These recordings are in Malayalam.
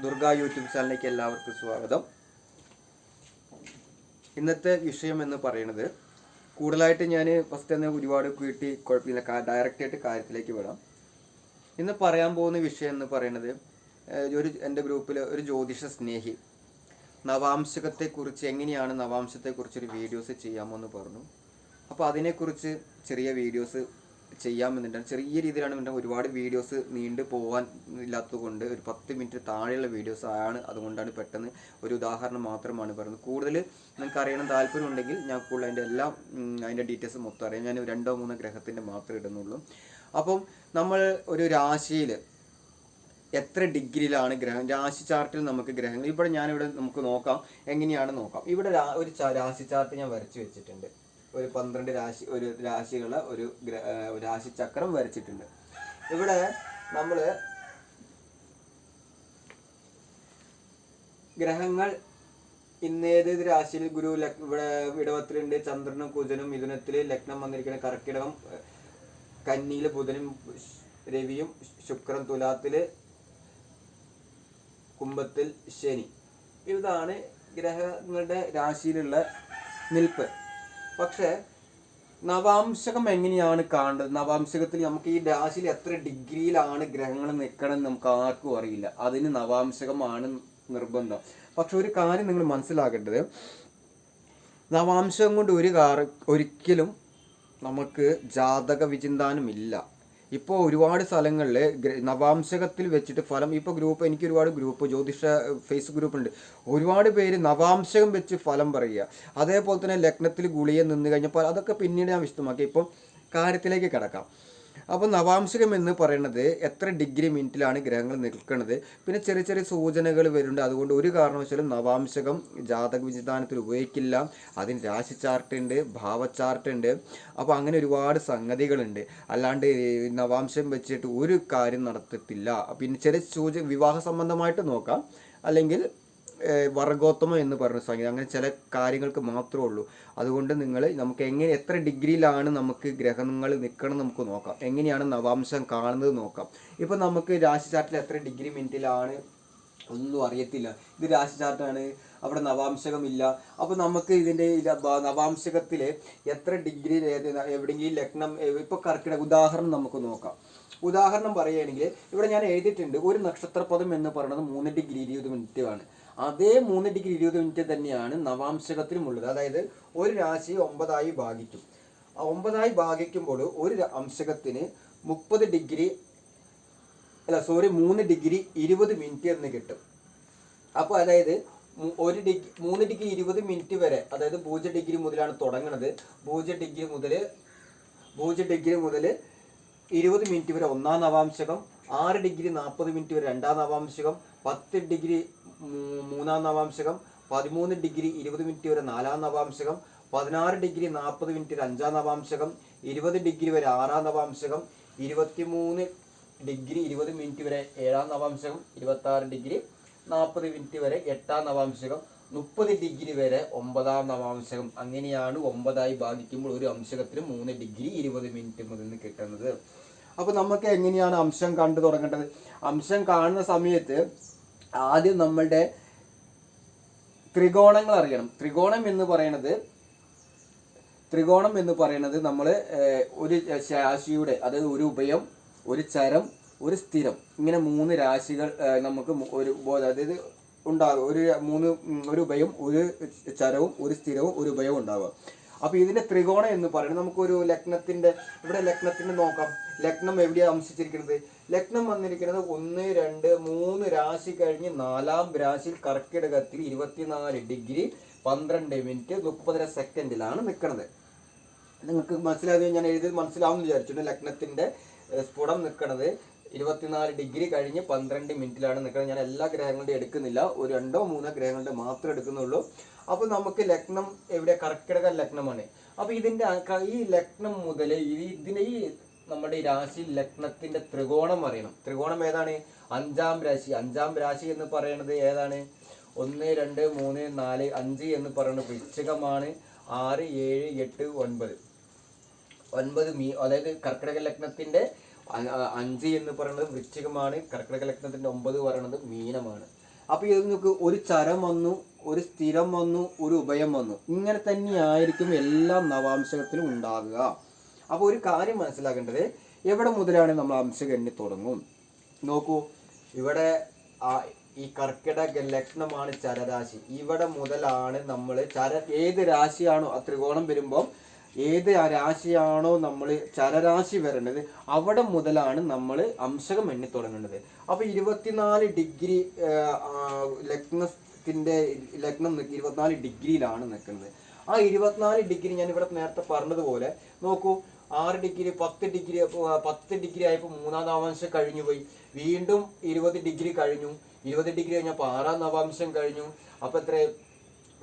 ദുർഗ യൂട്യൂബ് ചാനലിലേക്ക് എല്ലാവർക്കും സ്വാഗതം. ഇന്നത്തെ വിഷയം എന്ന് പറയുന്നത് കൂടുതലായിട്ട് ഞാൻ ഫസ്റ്റ് തന്നെ ഒരുപാട് കൂട്ടി കുഴപ്പമില്ല. ഡയറക്റ്റായിട്ട് കാര്യത്തിലേക്ക് വിടാം ഇന്ന് പറയാൻ പോകുന്ന വിഷയം എന്ന് പറയുന്നത് ഒരു എന്റെ ഗ്രൂപ്പിൽ ഒരു ജ്യോതിഷ സ്നേഹി നവാംശകത്തെക്കുറിച്ച് എങ്ങനെയാണ് നവാംശത്തെക്കുറിച്ച് ഒരു വീഡിയോസ് ചെയ്യാമോ എന്ന് പറഞ്ഞു. അപ്പോൾ അതിനെക്കുറിച്ച് ചെറിയ വീഡിയോസ് ചെയ്യാമെന്നുണ്ട് ചെറിയ രീതിയിലാണ് എന്റെ ഒരുപാട് വീഡിയോസ് നീണ്ടു പോകാൻ ഇല്ലാത്തത് കൊണ്ട് ഒരു പത്ത് മിനിറ്റ് താഴെയുള്ള വീഡിയോസ് ആണ് അതുകൊണ്ടാണ് പെട്ടെന്ന് ഒരു ഉദാഹരണം മാത്രമാണ് പറയുന്നത്. കൂടുതൽ നിങ്ങൾക്ക് അറിയണം താല്പര്യം ഉണ്ടെങ്കിൽ ഞാൻ കൂടുതൽ അതിന്റെ എല്ലാം അതിന്റെ ഡീറ്റെയിൽസ് മൊത്തം അറിയാം. ഞാൻ രണ്ടോ മൂന്നോ ഗ്രഹത്തിന്റെ മാത്രമേ ഇടുന്നുള്ളൂ. അപ്പം നമ്മൾ ഒരു രാശിയിൽ എത്ര ഡിഗ്രിയിലാണ് ഗ്രഹം? രാശി ചാർട്ടിൽ നമുക്ക് ഗ്രഹങ്ങൾ ഇവിടെ ഞാനിവിടെ നമുക്ക് നോക്കാം. എങ്ങനെയാണ് നോക്കാം. ഇവിടെ ഒരു രാശി ചാർട്ട് ഞാൻ വരച്ചു വെച്ചിട്ടുണ്ട്. ഒരു പന്ത്രണ്ട് രാശി ഒരു രാശികളെ ഒരു രാശിചക്രം രാശി ചക്രം വരച്ചിട്ടുണ്ട്. ഇവിടെ നമ്മൾ ഗ്രഹങ്ങൾ ഇന്നേത് രാശിയിൽ ഗുരു ഇവിടെ ഇടവത്തിലുണ്ട്. ചന്ദ്രനും കുജനും മിഥുനത്തിൽ ലഗ്നം വന്നിരിക്കുന്ന കർക്കിടകം കന്നിയിൽ ബുധനും രവിയും ശുക്രൻ തുലാത്തിൽ കുംഭത്തിൽ ശനി. ഇതാണ് ഗ്രഹങ്ങളുടെ രാശിയിലുള്ള നിൽപ്പ്. പക്ഷേ നവാംശകം എങ്ങനെയാണ് കാണേണ്ടത് നവാംശകത്തിൽ നമുക്ക് ഈ രാശിയിൽ എത്ര ഡിഗ്രിയിലാണ് ഗ്രഹങ്ങൾ നിൽക്കണം എന്ന് നമുക്ക് ആർക്കും അറിയില്ല. അതിന് നവാംശകമാണ് നിർബന്ധം. പക്ഷെ ഒരു കാര്യം നിങ്ങൾ മനസ്സിലാക്കേണ്ടത്. നവാംശം കൊണ്ട് ഒരു കാർ ഒരിക്കലും നമുക്ക് ജാതക വിചിന്താനം ഇല്ല. ഇപ്പോൾ ഒരുപാട് സ്ഥലങ്ങളിൽ നവാംശകത്തിൽ വെച്ചിട്ട് ഫലം ഇപ്പോൾ ഗ്രൂപ്പ് എനിക്ക് ഒരുപാട് ഗ്രൂപ്പ് ജ്യോതിഷ ഫേസ് ഗ്രൂപ്പ് ഉണ്ട്. ഒരുപാട് പേര് നവാംശകം വെച്ച് ഫലം പറയുക. അതേപോലെ തന്നെ ലഗ്നത്തിൽ ഗുളിയെ നിന്ന് കഴിഞ്ഞപ്പോൾ അതൊക്കെ പിന്നീട് ഞാൻ വിശദമാക്കി. ഇപ്പം കാര്യത്തിലേക്ക് കിടക്കാം. അപ്പോൾ നവാംശകം എന്ന് പറയുന്നത് എത്ര ഡിഗ്രി മിനിറ്റിലാണ് ഗ്രഹങ്ങൾ നിൽക്കുന്നത് പിന്നെ ചെറിയ ചെറിയ സൂചനകൾ വരുന്നുണ്ട്. അതുകൊണ്ട് ഒരു കാരണവശാലും നവാംശകം ജാതക വിചിതാനത്തിൽ ഉപയോഗിക്കില്ല. അതിന് രാശി ചാർട്ട് ഉണ്ട് ഭാവ ചാർട്ട് ഉണ്ട്. അപ്പോൾ അങ്ങനെ ഒരുപാട് സംഗതികളുണ്ട്. അല്ലാണ്ട് നവാംശം വെച്ചിട്ട് ഒരു കാര്യം നടത്തത്തില്ല പിന്നെ ചെറിയ സൂചന വിവാഹ സംബന്ധമായിട്ട് നോക്കാം. അല്ലെങ്കിൽ വർഗോത്തമം എന്ന് പറയുന്ന സംഗീതം. അങ്ങനെ ചില കാര്യങ്ങൾക്ക് മാത്രമേ ഉള്ളൂ. അതുകൊണ്ട് നിങ്ങൾ നമുക്ക് എങ്ങനെ എത്ര ഡിഗ്രിയിലാണ് നമുക്ക് ഗ്രഹങ്ങൾ നിൽക്കണം നമുക്ക് നോക്കാം. എങ്ങനെയാണ് നവാംശം കാണുന്നത് നോക്കാം. ഇപ്പം നമുക്ക് രാശി ചാർട്ടിൽ എത്ര ഡിഗ്രി മിനിറ്റിലാണ് ഒന്നും അറിയത്തില്ല. ഇത് രാശി ചാർട്ടാണ് അവിടെ നവാംശകമില്ല. അപ്പോൾ നമുക്ക് ഇതിന്റെ നവാംശകത്തിൽ എത്ര ഡിഗ്രി എവിടെയെങ്കിലും ലഗ്നം ഇപ്പോൾ കർക്കിടക ഉദാഹരണം നമുക്ക് നോക്കാം. ഉദാഹരണം പറയുകയാണെങ്കിൽ ഇവിടെ ഞാൻ എഴുതിയിട്ടുണ്ട്. ഒരു നക്ഷത്രപദം എന്ന് പറയുന്നത് മൂന്ന് ഡിഗ്രി ഇരുപത് മിനിറ്റ് ആണ്. അതേ മൂന്ന് ഡിഗ്രി ഇരുപത് മിനിറ്റ് തന്നെയാണ് നവാംശകത്തിലും ഉള്ളത് അതായത് ഒരു രാശി ഒമ്പതായി ഭാഗിക്കും. ഒമ്പതായി ഭാഗിക്കുമ്പോൾ ഒരു അംശകത്തിന് മുപ്പത് ഡിഗ്രി അല്ല സോറി മൂന്ന് ഡിഗ്രി ഇരുപത് മിനിറ്റ് എന്ന് കിട്ടും. അപ്പോൾ അതായത് ഒരു ഡിഗ്രി മൂന്ന് ഡിഗ്രി ഇരുപത് മിനിറ്റ് വരെ അതായത് പൂജ്യം ഡിഗ്രി മുതലാണ് തുടങ്ങുന്നത് പൂജ്യം ഡിഗ്രി മുതൽ പൂജ്യം ഡിഗ്രി മുതൽ ഇരുപത് മിനിറ്റ് വരെ ഒന്നാം നവാംശകം ആറ് ഡിഗ്രി നാൽപ്പത് മിനിറ്റ് വരെ രണ്ടാം നവാംശകം പത്ത് ഡിഗ്രി മൂന്നാം നവാംശകം പതിമൂന്ന് ഡിഗ്രി ഇരുപത് മിനിറ്റ് വരെ നാലാം നവാംശകം പതിനാറ് ഡിഗ്രി നാൽപ്പത് മിനിറ്റ് വരെ അഞ്ചാം നവാംശകം ഇരുപത് ഡിഗ്രി വരെ ആറാം നവാംശകം ഇരുപത്തിമൂന്ന് ഡിഗ്രി ഇരുപത് മിനിറ്റ് വരെ ഏഴാം നവാംശകം ഇരുപത്തി ആറ് ഡിഗ്രി നാൽപ്പത് മിനിറ്റ് വരെ എട്ടാം നവാംശകം മുപ്പത് ഡിഗ്രി വരെ ഒമ്പതാം നവാംശകം. അങ്ങനെയാണ് ഒമ്പതായി ബാധിക്കുമ്പോൾ ഒരു അംശകത്തിന് മൂന്ന് ഡിഗ്രി ഇരുപത് മിനിറ്റ് മുതൽ കിട്ടുന്നത്. അപ്പോൾ നമുക്ക് എങ്ങനെയാണ് അംശം കണ്ടു തുടങ്ങേണ്ടത്? അംശം കാണുന്ന സമയത്ത് ആദ്യം നമ്മളുടെ ത്രികോണങ്ങൾ അറിയണം. ത്രികോണം എന്ന് പറയുന്നത് ത്രികോണം എന്ന് പറയുന്നത് നമ്മൾ ഒരു രാശിയുടെ അതായത് ഒരു ഉഭയം ഒരു ചരം ഒരു സ്ഥിരം. ഇങ്ങനെ മൂന്ന് രാശികൾ നമുക്ക് ഒരു അതായത് ഉണ്ടാകും. ഒരു മൂന്ന് ഒരു ഉഭയം ഒരു ചരവും ഒരു സ്ഥിരവും ഒരു ഉഭയവും ഉണ്ടാവുക. അപ്പോൾ ഇതിന്റെ ത്രികോണം എന്ന് പറയുന്നത് നമുക്കൊരു ലഗ്നത്തിന്റെ ഇവിടെ ലഗ്നത്തിന്റെ നോക്കാം. ലഗ്നം എവിടെയാണ് അംശിച്ചിരിക്കുന്നത് ലഗ്നം വന്നിരിക്കുന്നത് ഒന്ന് രണ്ട് മൂന്ന് രാശി കഴിഞ്ഞ് നാലാം രാശിയിൽ കർക്കിടകത്തിൽ ഇരുപത്തിനാല് ഡിഗ്രി പന്ത്രണ്ട് മിനിറ്റ് മുപ്പതര സെക്കൻഡിലാണ് നിൽക്കുന്നത്. നിങ്ങൾക്ക് മനസ്സിലാകുന്നത് ഞാൻ എഴുതി മനസ്സിലാവുമെന്ന് വിചാരിച്ചിട്ടുണ്ട് ലഗ്നത്തിന്റെ ഏഹ്, സ്ഫുടം നിൽക്കുന്നത് ഇരുപത്തിനാല് ഡിഗ്രി കഴിഞ്ഞ് പന്ത്രണ്ട് മിനിറ്റിലാണ് നിൽക്കുന്നത്. ഞാൻ എല്ലാ ഗ്രഹങ്ങളുടെയും എടുക്കുന്നില്ല. ഒരു രണ്ടോ മൂന്നോ ഗ്രഹങ്ങളുടെ മാത്രം എടുക്കുന്നുള്ളൂ. അപ്പോൾ നമുക്ക് ലഗ്നം എവിടെ? കർക്കിടക ലഗ്നമാണ്. അപ്പോൾ ഇതിന്റെ ഈ ലഗ്നം മുതൽ ഇതിന്റെ ഈ നമ്മുടെ ഈ രാശി ലഗ്നത്തിന്റെ ത്രികോണം അറിയണം. ത്രികോണം ഏതാണ്? അഞ്ചാം രാശി. അഞ്ചാം രാശി എന്ന് പറയുന്നത് ഏതാണ്? ഒന്ന് രണ്ട് മൂന്ന് നാല് അഞ്ച് എന്ന് പറയുന്നത് വൃശ്ചികമാണ്. ആറ് ഏഴ് എട്ട് ഒൻപത്. ഒൻപത് മീ അതായത് കർക്കിടക അ- അഞ്ച് എന്ന് പറയുന്നത് വൃശ്ചികമാണ്. കർക്കിടക ലഗ്നത്തിന്റെ ഒമ്പത് പറയുന്നത് മീനമാണ്. അപ്പോൾ ഇത് നിങ്ങൾക്ക് ഒരു ചരം വന്നു ഒരു സ്ഥിരം വന്നു ഒരു ഉഭയം വന്നു. ഇങ്ങനെ തന്നെയായിരിക്കും എല്ലാ നവാംശകത്തിലും ഉണ്ടാകുക. അപ്പോൾ ഒരു കാര്യം മനസ്സിലാക്കേണ്ടത് എവിടെ മുതലാണ് നമ്മൾ അംശം എണ്ണി തുടങ്ങും? നോക്കൂ ഇവിടെ ഈ കർക്കിടക ലഗ്നമാണ് ചരരാശി. ഇവിടെ മുതലാണ് നമ്മൾ ചര ഏത് രാശിയാണോ ആ ത്രികോണം വരുമ്പോൾ ഏത് രാശിയാണോ നമ്മൾ ചരരാശി വരേണ്ടത് അവിടെ മുതലാണ് നമ്മൾ അംശകം എണ്ണി തുടങ്ങേണ്ടത്. അപ്പോൾ ഇരുപത്തിനാല് ഡിഗ്രി ലഗ്നത്തിന്റെ ലഗ്നം ഇരുപത്തിനാല് ഡിഗ്രിയിലാണ് നിൽക്കുന്നത്. ആ ഇരുപത്തിനാല് ഡിഗ്രി ഞാൻ ഇവിടെ നേരത്തെ പറഞ്ഞതുപോലെ നോക്കൂ ആറ് ഡിഗ്രി പത്ത് ഡിഗ്രി പത്ത് ഡിഗ്രി ആയപ്പോൾ മൂന്നാം നവാംശം കഴിഞ്ഞു പോയി. വീണ്ടും ഇരുപത് ഡിഗ്രി കഴിഞ്ഞു. ഇരുപത് ഡിഗ്രി കഴിഞ്ഞപ്പോൾ ആറാം നവാംശം കഴിഞ്ഞു. അപ്പോൾ എത്ര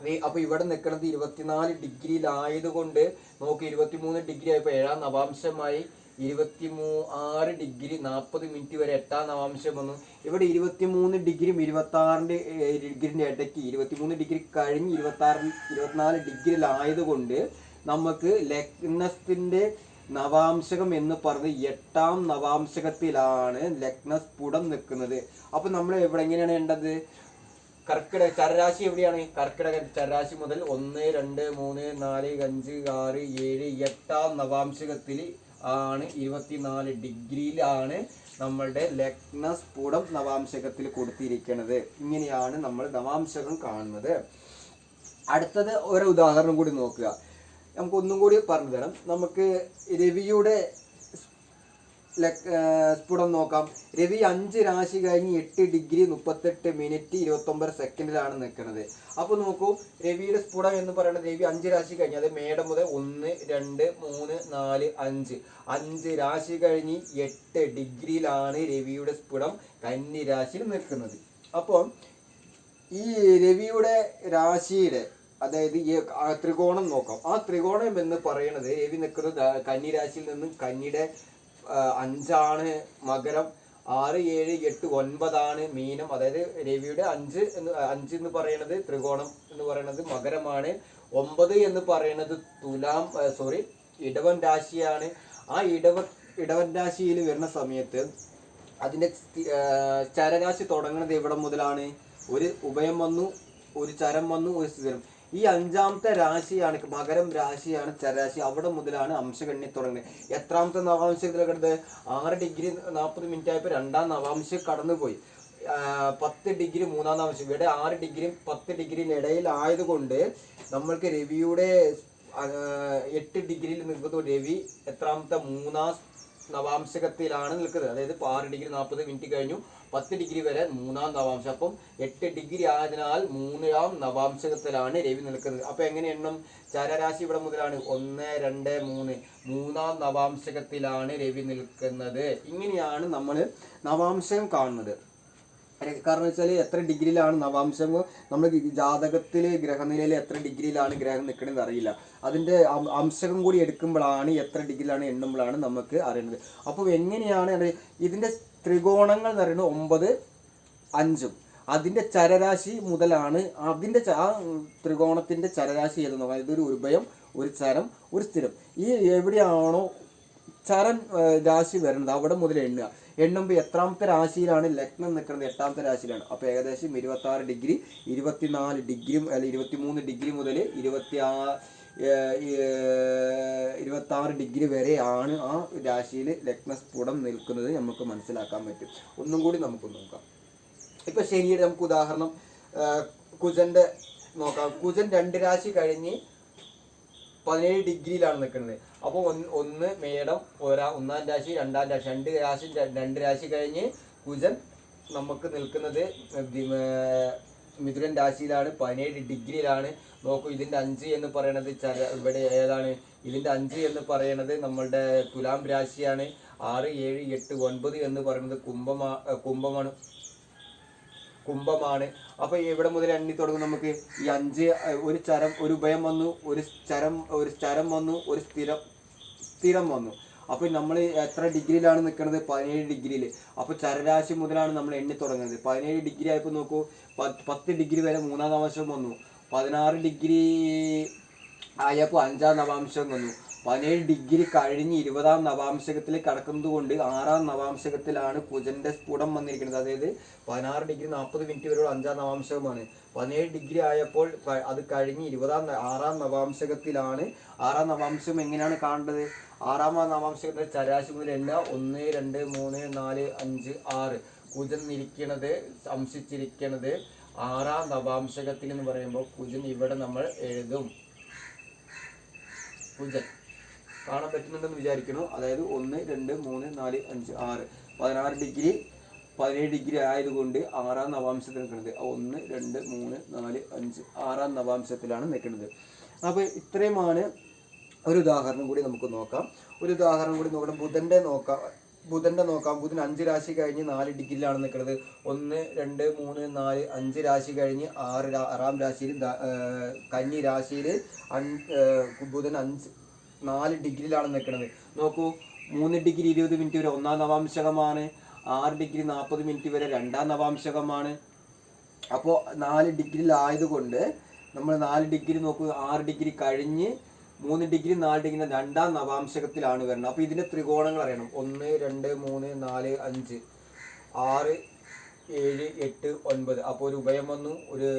ഈ- അപ്പൊ ഇവിടെ നിൽക്കുന്നത് ഇരുപത്തിനാല് ഡിഗ്രിയിലായതുകൊണ്ട് നോക്ക് ഇരുപത്തിമൂന്ന് ഡിഗ്രി ആയപ്പോൾ ഏഴാം നവാംശമായി ഇരുപത്തി മൂ ആറ് ഡിഗ്രി നാൽപ്പത് മിനിറ്റ് വരെ എട്ടാം നവാംശം വന്നു. ഇവിടെ ഇരുപത്തിമൂന്ന് ഡിഗ്രിയും ഇരുപത്തി ആറിന്റെ ഡിഗ്രിന്റെ ഇടയ്ക്ക് ഇരുപത്തിമൂന്ന് ഡിഗ്രി കഴിഞ്ഞ് ഇരുപത്തി ആറ് ഇരുപത്തിനാല് ഡിഗ്രിയിലായതുകൊണ്ട് നമുക്ക് ലഗ്നത്തിന്റെ നവാംശകം എന്ന് പറഞ്ഞ് എട്ടാം നവാംശകത്തിലാണ് ലഗ്നസ്ഫുടം നിൽക്കുന്നത്. അപ്പൊ നമ്മൾ എവിടെ എങ്ങനെയാണ് വേണ്ടത്? കർക്കിടക ചരരാശി എവിടെയാണ്? കർക്കിടക ചരരാശി മുതൽ ഒന്ന് രണ്ട് മൂന്ന് നാല് അഞ്ച് ആറ് ഏഴ് എട്ടാം നവാംശകത്തിൽ ആണ് ഇരുപത്തിനാല് ഡിഗ്രിയിലാണ് നമ്മളുടെ ലഗ്നസ്ഫുടം നവാംശകത്തിൽ കൊടുത്തിരിക്കുന്നത്. ഇങ്ങനെയാണ് നമ്മൾ നവാംശകം കാണുന്നത്. അടുത്തത് ഒരു ഉദാഹരണം കൂടി നോക്കുക. നമുക്ക് ഒന്നും കൂടി പറഞ്ഞു തരാം. നമുക്ക് രവിയുടെ സ്ഫുടം നോക്കാം. രവി അഞ്ച് രാശി കഴിഞ്ഞ് എട്ട് ഡിഗ്രി മുപ്പത്തെട്ട് മിനിറ്റ് ഇരുപത്തൊമ്പത് സെക്കൻഡിലാണ് നിൽക്കുന്നത്. അപ്പോൾ നോക്കൂ രവിയുടെ സ്ഫുടം എന്ന് പറയുന്നത് രവി അഞ്ച് രാശി കഴിഞ്ഞ് അത് മേടം മുതൽ ഒന്ന് രണ്ട് മൂന്ന് നാല് അഞ്ച്. അഞ്ച് രാശി കഴിഞ്ഞ് എട്ട് ഡിഗ്രിയിലാണ് രവിയുടെ സ്ഫുടം കന്നി രാശിയിൽ നിൽക്കുന്നത്. അപ്പോൾ ഈ രവിയുടെ രാശിയുടെ അതായത് ഈ ത്രികോണം നോക്കാം. ആ ത്രികോണം എന്ന് പറയുന്നത് രവി നിൽക്കുന്നത് കന്നിരാശിയിൽ കന്നി രാശിയിൽ നിന്നും കന്നിയുടെ അഞ്ചാണ് മകരം. ആറ് ഏഴ് എട്ട് ഒൻപതാണ് മീനം. അതായത് രവിയുടെ അഞ്ച് എന്ന് അഞ്ച് എന്ന് പറയുന്നത് ത്രികോണം എന്ന് പറയുന്നത് മകരമാണ്. ഒമ്പത് എന്ന് പറയുന്നത് തുലാം സോറി ഇടവൻ രാശിയാണ്. ആ ഇടവ ഇടവൻ രാശിയിൽ വരുന്ന സമയത്ത് അതിന്റെ ചരരാശി തുടങ്ങുന്നത് എവിടെ മുതലാണ്? ഒരു ഉഭയം വന്നു ഒരു ചരം വന്നു ഒരു സ്ഥിരം. ഈ അഞ്ചാമത്തെ രാശിയാണ് മകരം രാശിയാണ് ചരാശി. അവിടെ മുതലാണ് അംശഗണ്ണി തുടങ്ങുന്നത്. എത്രാമത്തെ നവാംശത്തിൽ കിടന്നത്? ആറ് ഡിഗ്രി നാൽപ്പത് മിനിറ്റ് ആയപ്പോൾ രണ്ടാം നവാംശം കടന്നുപോയി. പത്ത് ഡിഗ്രി മൂന്നാം നവാംശം. ഇവിടെ ആറ് ഡിഗ്രിയും പത്ത് ഡിഗ്രിയും ഇടയിലായതുകൊണ്ട് നമ്മൾക്ക് രവിയുടെ എട്ട് ഡിഗ്രിയിൽ നിൽക്കുന്ന രവി എത്രാമത്തെ മൂന്നാം നവാംശകത്തിലാണ് നിൽക്കുന്നത്. അതായത് ഇപ്പോൾ ആറ് ഡിഗ്രി നാൽപ്പത് മിനിറ്റ് കഴിഞ്ഞു. പത്ത് ഡിഗ്രി വരെ മൂന്നാം നവാംശം. അപ്പം എട്ട് ഡിഗ്രി ആയതിനാൽ മൂന്നാം നവാംശകത്തിലാണ് രവി നിൽക്കുന്നത്. അപ്പോൾ എങ്ങനെ എണ്ണം ചരരാശി ഇവിടെ മുതലാണ്. ഒന്ന് രണ്ട് മൂന്ന്. മൂന്നാം നവാംശകത്തിലാണ് രവി നിൽക്കുന്നത്. ഇങ്ങനെയാണ് നമ്മൾ നവാംശം കാണുന്നത്. കാരണം വെച്ചാൽ എത്ര ഡിഗ്രിയിലാണ് നവാംശം? നമ്മൾ ജാതകത്തിൽ ഗ്രഹനിലയിൽ എത്ര ഡിഗ്രിയിലാണ് ഗ്രഹം നിൽക്കണമെന്ന് അറിയില്ല. അതിന്റെ അംശകം കൂടി എടുക്കുമ്പോഴാണ് എത്ര ഡിഗ്രിയിലാണ് എണ്ണുമ്പോഴാണ് നമുക്ക് അറിയുന്നത്. അപ്പോൾ എങ്ങനെയാണ് ഇതിന്റെ ത്രികോണങ്ങൾ എന്ന് പറയുന്നത് ഒമ്പത് അഞ്ചും. അതിന്റെ ചരരാശി മുതലാണ് അതിന്റെ ആ ത്രികോണത്തിന്റെ ചരരാശി ഏതെന്ന് നോക്കാം ഇതൊരു ഉഭയം ഒരു ചരം ഒരു സ്ഥിരം. ഈ എവിടെയാണോ ചരൻ രാശി വരുന്നത് അവിടെ മുതൽ എണ്ണുക. എണ്ണുമ്പോൾ എത്രാമത്തെ രാശിയിലാണ് ലഗ്നം നിൽക്കുന്നത്? എട്ടാമത്തെ രാശിയിലാണ്. അപ്പോൾ ഏകദേശം ഇരുപത്തി ആറ് ഡിഗ്രി ഇരുപത്തിനാല് ഡിഗ്രി അല്ല ഇരുപത്തി മൂന്ന് ഡിഗ്രി മുതൽ ഇരുപത്തി ആ ഇരുപത്തി ആറ് ഡിഗ്രി വരെയാണ് ആ രാശിയിൽ ലഗ്നസ്ഫുടം നിൽക്കുന്നത് നമുക്ക് മനസ്സിലാക്കാൻ പറ്റും. ഒന്നും കൂടി നമുക്ക് നോക്കാം. ഇപ്പോൾ ശനിയുടെ നമുക്ക് ഉദാഹരണം കുജന്റെ നോക്കാം. കുജൻ രണ്ട് രാശി കഴിഞ്ഞ് പതിനേഴ് ഡിഗ്രിയിലാണ് നിൽക്കുന്നത്. അപ്പോൾ ഒന്ന് ഒന്ന് മേടം ഒരാ ഒന്നാം രാശി രണ്ടാം രാശി രണ്ട് രാശി രണ്ട് രാശി കഴിഞ്ഞ് കുജൻ നമുക്ക് നിൽക്കുന്നത് മിഥുനൻ രാശിയിലാണ് പതിനേഴ് ഡിഗ്രിയിലാണ്. നോക്കൂ ഇതിന്റെ അഞ്ച് എന്ന് പറയണത് ചര ഇവിടെ ഏതാണ്? ഇതിന്റെ അഞ്ച് എന്ന് പറയണത് നമ്മളുടെ തുലാം രാശിയാണ്. ആറ് ഏഴ് എട്ട് ഒൻപത് എന്ന് പറയുന്നത് കുംഭമാ കുംഭമാണ്. കുംഭമാണ്. അപ്പൊ ഇവിടെ മുതൽ എണ്ണി തുടങ്ങും നമുക്ക്? ഈ അഞ്ച് ഒരു ചരം ഒരു ഉഭയം വന്നു ഒരു ചരം ഒരു ചരം വന്നു ഒരു സ്ഥിരം സ്ഥിരം വന്നു. അപ്പൊ നമ്മൾ എത്ര ഡിഗ്രിയിലാണ് നിൽക്കുന്നത് പതിനേഴ് ഡിഗ്രിയിൽ അപ്പൊ ചരരാശി മുതലാണ് നമ്മൾ എണ്ണി തുടങ്ങുന്നത്. പതിനേഴ് ഡിഗ്രി ആയപ്പോൾ നോക്കൂ പത്ത് ഡിഗ്രി വരെ മൂന്നാം നവാംശം വന്നു. പതിനാറ് ഡിഗ്രി ആയപ്പോൾ അഞ്ചാം നവാംശം വന്നു. പതിനേഴ് ഡിഗ്രി കഴിഞ്ഞ് ഇരുപതാം നവാംശകത്തിൽ കടക്കുന്നത് കൊണ്ട് ആറാം നവാംശകത്തിലാണ് കുജന്റെ സ്ഫുടം വന്നിരിക്കുന്നത്. അതായത് പതിനാറ് ഡിഗ്രി നാൽപ്പത് മിനിറ്റ് വരെയുള്ള അഞ്ചാം നവാംശകമാണ്. പതിനേഴ് ഡിഗ്രി ആയപ്പോൾ അത് കഴിഞ്ഞ് ഇരുപതാം ആറാം നവാംശകത്തിലാണ്. ആറാം നവാംശം എങ്ങനെയാണ് കാണേണ്ടത്? ആറാം നവാംശകത്തിലെ ചരാശി മുതൽ എല്ലാം ഒന്ന് രണ്ട് മൂന്ന് നാല് അഞ്ച് ആറ്. കുജൻ ഇരിക്കണത് സംശിച്ചിരിക്കണത് ആറാം നവാംശകത്തിൽ എന്ന് പറയുമ്പോൾ കുജൻ ഇവിടെ നമ്മൾ എഴുതും. കുജൻ. കാണാൻ പറ്റുന്നുണ്ടെന്ന് വിചാരിക്കുന്നു. അതായത് ഒന്ന് രണ്ട് മൂന്ന് നാല് അഞ്ച് ആറ്. പതിനാറ് ഡിഗ്രി പതിനേഴ് ഡിഗ്രി ആയതുകൊണ്ട് ആറാം നവാംശത്തിൽ നിൽക്കുന്നത്. ഒന്ന് രണ്ട് മൂന്ന് നാല് അഞ്ച് ആറാം നവാംശത്തിലാണ് നിൽക്കുന്നത്. അപ്പോൾ ഇത്രയുമാണ് ഒരു ഉദാഹരണം കൂടി നമുക്ക് നോക്കാം. ഒരു ഉദാഹരണം കൂടി നോക്കണം. ബുധന്റെ നോക്കാം ബുധന്റെ നോക്കാം. ബുധൻ അഞ്ച് രാശി കഴിഞ്ഞ് നാല് ഡിഗ്രിയിലാണ് നിൽക്കുന്നത്. ഒന്ന് രണ്ട് മൂന്ന് നാല് അഞ്ച് രാശി കഴിഞ്ഞ് ആറ് ആറാം രാശിയിൽ കന്നി രാശിയിൽ ബുധൻ അഞ്ച് നാല് ഡിഗ്രിയിലാണ് നിൽക്കുന്നത് നോക്കൂ മൂന്ന് ഡിഗ്രി ഇരുപത് മിനിറ്റ് വരെ ഒന്നാം നവാംശകമാണ്. ആറ് ഡിഗ്രി നാൽപ്പത് മിനിറ്റ് വരെ രണ്ടാം നവാംശകമാണ്. അപ്പോൾ നാല് ഡിഗ്രിയിലായതുകൊണ്ട് നമ്മൾ നാല് ഡിഗ്രി നോക്കൂ ആറ് ഡിഗ്രി കഴിഞ്ഞ് മൂന്ന് ഡിഗ്രി നാല് ഡിഗ്രി രണ്ടാം നവാംശകത്തിലാണ് വരുന്നത് അപ്പോൾ ഇതിന്റെ ത്രികോണങ്ങൾ അറിയണം. ഒന്ന് രണ്ട് മൂന്ന് നാല് അഞ്ച് ആറ് ഏഴ് എട്ട് ഒൻപത്. അപ്പോൾ ഒരു ഉഭയം വന്നു ഒരു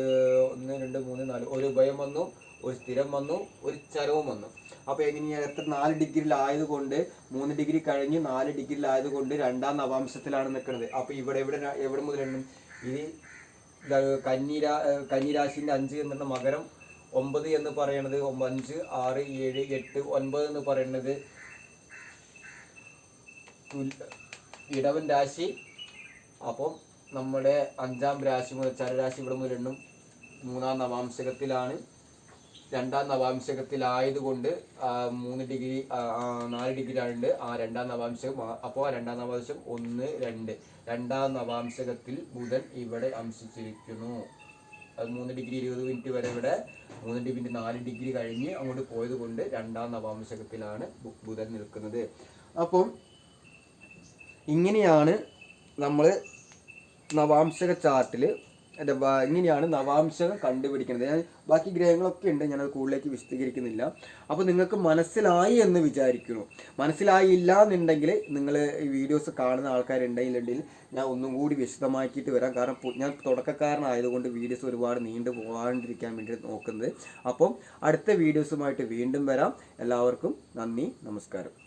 ഒന്ന് രണ്ട് മൂന്ന് നാല്. ഒരു ഉഭയം വന്നു ഒരു സ്ഥിരം വന്നു ഒരു ചരവും വന്നു. അപ്പോൾ എങ്ങനെയാണ്? എത്ര നാല് ഡിഗ്രിയിലായതുകൊണ്ട് മൂന്ന് ഡിഗ്രി കഴിഞ്ഞ് നാല് ഡിഗ്രിയിലായതുകൊണ്ട് രണ്ടാം നവാംശത്തിലാണ് നിൽക്കുന്നത്. അപ്പോൾ ഇവിടെ എവിടെ എവിടെ മുതലാണ്? ഇത് കന്നിരാ കന്നിരാശിന്റെ അഞ്ച് എന്നുള്ള മകരം ഒമ്പത് എന്ന് പറയുന്നത് അഞ്ച് ആറ് ഏഴ് എട്ട് ഒൻപത് എന്ന് പറയുന്നത് ഇടവൻ രാശി. അപ്പം നമ്മുടെ അഞ്ചാം രാശി മുതൽ ചരരാശി ഇവിടെ മുതൽ എണ്ണും മൂന്നാം നവാംശകത്തിലാണ്. രണ്ടാം നവാംശകത്തിലായതുകൊണ്ട് മൂന്ന് ഡിഗ്രി നാല് ഡിഗ്രി ആയതുകൊണ്ട് ആ രണ്ടാം നവാംശകം അപ്പോൾ രണ്ടാം നവാംശം ഒന്ന് രണ്ട്. രണ്ടാം നവാംശകത്തിൽ ബുധൻ ഇവിടെ അംശിച്ചിരിക്കുന്നു. അത് മൂന്ന് ഡിഗ്രി ഇരുപത് മിനിറ്റ് വരെ ഇവിടെ മൂന്ന് ഡിഗ്രി നാല് ഡിഗ്രി കഴിഞ്ഞ് അങ്ങോട്ട് പോയത് കൊണ്ട് രണ്ടാം നവാംശകത്തിലാണ് ബുധൻ നിൽക്കുന്നത്. അപ്പം ഇങ്ങനെയാണ് നമ്മൾ നവാംശക ചാർട്ടിൽ ഇങ്ങനെയാണ് നവാംശകം കണ്ടുപിടിക്കുന്നത്. ഞാൻ ബാക്കി ഗ്രഹങ്ങളൊക്കെ ഉണ്ട് ഞാനത് കൂടുതലേക്ക് വിശദീകരിക്കുന്നില്ല. അപ്പോൾ നിങ്ങൾക്ക് മനസ്സിലായി എന്ന് വിചാരിക്കുന്നു. മനസ്സിലായില്ല എന്നുണ്ടെങ്കിൽ നിങ്ങൾ ഈ വീഡിയോസ് കാണുന്ന ആൾക്കാരുണ്ടെങ്കിൽ ഞാൻ ഒന്നും കൂടി വിശദമാക്കിയിട്ട് വരാം. കാരണം ഞാൻ തുടക്കക്കാരനായതുകൊണ്ട് വീഡിയോസ് ഒരുപാട് നീണ്ടു പോകാണ്ടിരിക്കാൻ വേണ്ടി നോക്കുന്നത്. അപ്പം അടുത്ത വീഡിയോസുമായിട്ട് വീണ്ടും വരാം. എല്ലാവർക്കും നന്ദി നമസ്കാരം.